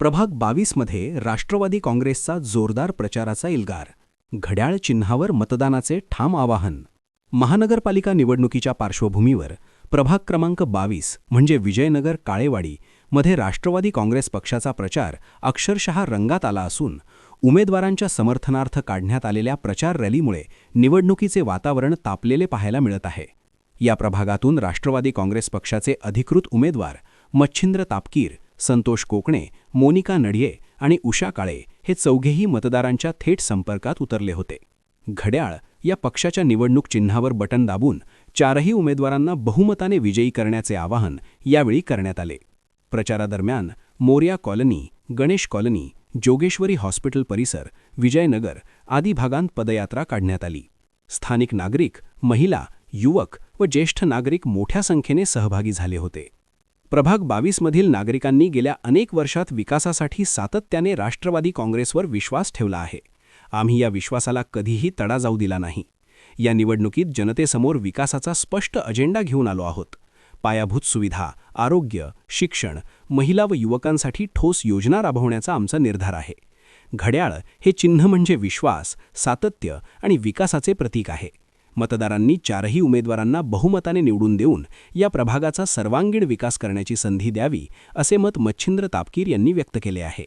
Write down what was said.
प्रभाग बावीसमध्ये राष्ट्रवादी काँग्रेसचा जोरदार प्रचाराचा इल्गार. घड्याळ चिन्हावर मतदानाचे ठाम आवाहन. महानगरपालिका निवडणुकीच्या पार्श्वभूमीवर प्रभाग क्रमांक बावीस म्हणजे विजयनगर काळेवाडी मध्ये राष्ट्रवादी काँग्रेस पक्षाचा प्रचार अक्षरशः रंगात आला असून उमेदवारांच्या समर्थनार्थ काढण्यात आलेल्या प्रचार रॅलीमुळे निवडणुकीचे वातावरण तापलेले पाहायला मिळत आहे. या प्रभागातून राष्ट्रवादी काँग्रेस पक्षाचे अधिकृत उमेदवार मच्छिंद्र तापकीर संतोष कोकणे मोनिका नडिये आणि उषा काळे हे चौघेही मतदारांच्या थेट संपर्कात उतरले होते. घड्याळ या पक्षाच्या निवडणूक चिन्हावर बटन दाबून चारही उमेदवारांना बहुमताने विजयी करण्याचे आवाहन यावेळी करण्यात आले. प्रचारादरम्यान Morya colony Ganesh colony Jogeshwari hospital परिसर विजयनगर आदी भागांत पदयात्रा काढण्यात आली. स्थानिक नागरिक महिला युवक व ज्येष्ठ नागरिक मोठ्या संख्येने सहभागी झाले होते. प्रभाग बावीसमधील नागरिकांनी गेल्या अनेक वर्षात विकासासाठी सातत्याने राष्ट्रवादी काँग्रेसवर विश्वास ठेवला आहे. आम्ही या विश्वासाला कधीही तडा जाऊ दिला नाही. या निवडणुकीत जनतेसमोर विकासाचा स्पष्ट अजेंडा घेऊन आलो आहोत. पायाभूत सुविधा आरोग्य शिक्षण महिला व युवकांसाठी ठोस योजना राबवण्याचा आमचा निर्धार आहे. घड्याळ हे चिन्ह म्हणजे विश्वास सातत्य आणि विकासाचे प्रतीक आहे. मतदारांनी चारही उमेदवारांना बहुमताने निवडून देऊन या प्रभागाचा सर्वांगीण विकास करण्याची संधी द्यावी असे मत मच्छिंद्र तापकीर यांनी व्यक्त केले आहे.